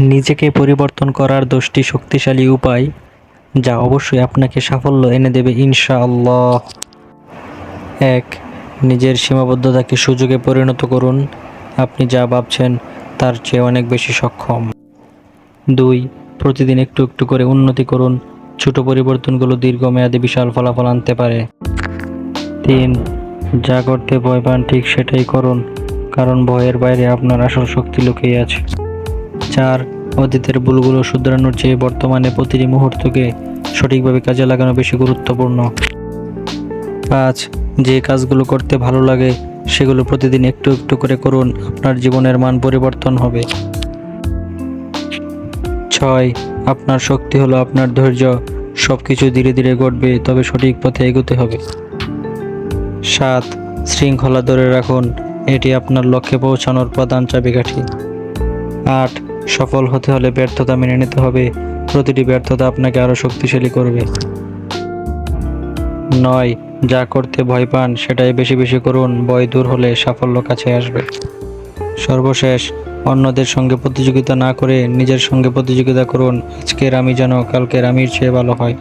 নিজেকে পরিবর্তন করার দশটি শক্তিশালী উপায়, যা অবশ্যই আপনাকে সাফল্য এনে দেবে ইনশাআল্লাহ। এক, নিজের সীমাবদ্ধতাকে সুযোগে পরিণত করুন। আপনি যা ভাবছেন তার চেয়ে অনেক বেশি সক্ষম। দুই, প্রতিদিন একটু একটু করে উন্নতি করুন। ছোট পরিবর্তনগুলো দীর্ঘমেয়াদে বিশাল ফলাফল আনতে পারে। তিন, যা করতে ভয় পান ঠিক সেটাই করুন, কারণ ভয়ের বাইরে আপনার আসল শক্তি লুকিয়ে আছে। চার অতীতের ভুলগুলো শুধরানোর চেয়ে বর্তমানে প্রতিটি মুহূর্তকে সঠিকভাবে কাজে লাগানো বেশি গুরুত্বপূর্ণ। পাঁচ যে কাজগুলো করতে ভালো লাগে, সেগুলো প্রতিদিন একটু একটু করে করুন, আপনার জীবনের মান পরিবর্তন হবে। ছয়, আপনার শক্তি হলো আপনার ধৈর্য সব কিছু ধীরে ধীরে ঘটবে, তবে সঠিক পথে এগোতে হবে। সাত, শৃঙ্খলা ধরে রাখুন, এটি আপনার লক্ষ্যে পৌঁছানোর প্রধান চাবিকাঠি। আট, সফল হতে হলে ব্যর্থতা মেনে নিতে হবে। প্রতিটি ব্যর্থতা আপনাকে আরও শক্তিশালী করবে। নয়, যা করতে ভয় পান, সেটাই বেশি বেশি করুন। ভয় দূর হলে সাফল্য কাছে আসবে। সর্বশেষ, অন্যদের সঙ্গে প্রতিযোগিতা না করে নিজের সঙ্গে প্রতিযোগিতা করুন। আজকের আমি যেন, কালকের আমির চেয়ে ভালো হয়।